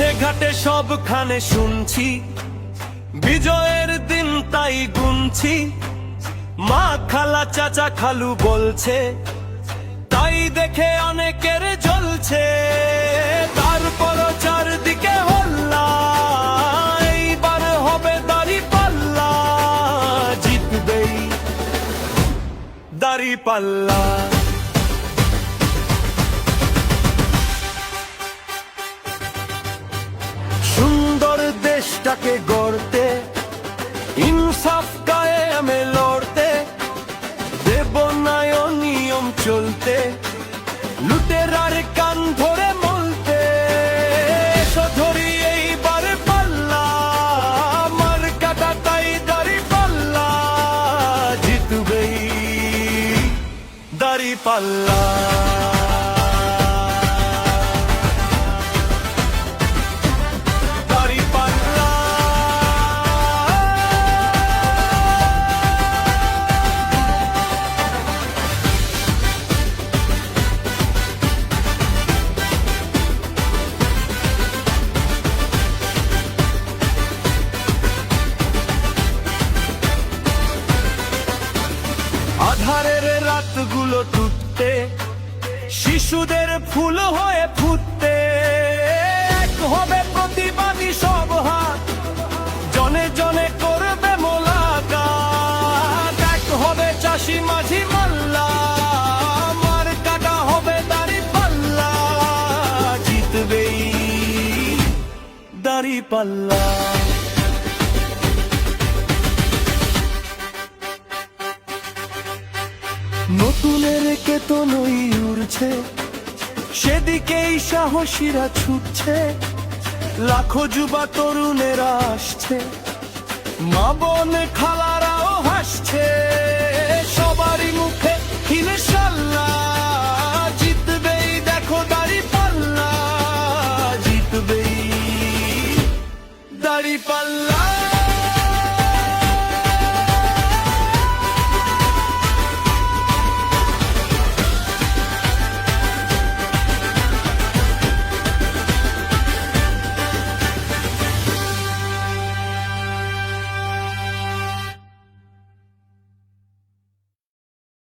মাঠে ঘাটে সবখানে শুনছি। বিজয়ের দিন তাই গুনছি। মা খালা চাচা খালু বলছে, তাই দেখে অনেকের জ্বলছে। তারপর চারদিকে হল্লা, এইবার হবে দাড়ি পাল্লা, জিতবেই দাড়ি পাল্লা। দেশটাকে গড়তে, ইনসাফ কায়ে লড়তে দেব নাই নিয়ম চলতে, লুটেরার কান ধরে মলতে। ধরি এইবার পাল্লা আমার কাটা তাই দাড়ি পাল্লা, জিতবেই দাড়ি পাল্লা। আধারের রাতগুলো টুটতে, শিশুদের ফুল হয়ে ফুটতে। এক হবে প্রতিবাদী সব হাত, জনে জনে করবে মোলাকাত। এক হবে চাষি মাঝি মাল্লা, মার কাটা হবে দাড়ি পাল্লা। জিতবেই দাড়ি পাল্লা। নতুনের কেতনই উড়ছে, সেদিকেই সাহসীরা ছুটছে, লাখো যুবা তরুণেরা আসছে, মা বোন খালারাও হাসছে, সবারই মুখে হিনশাল্লা জিতবেই দেখো দাড়ি পাল্লা, জিতবেই দাড়ি পাল্লা।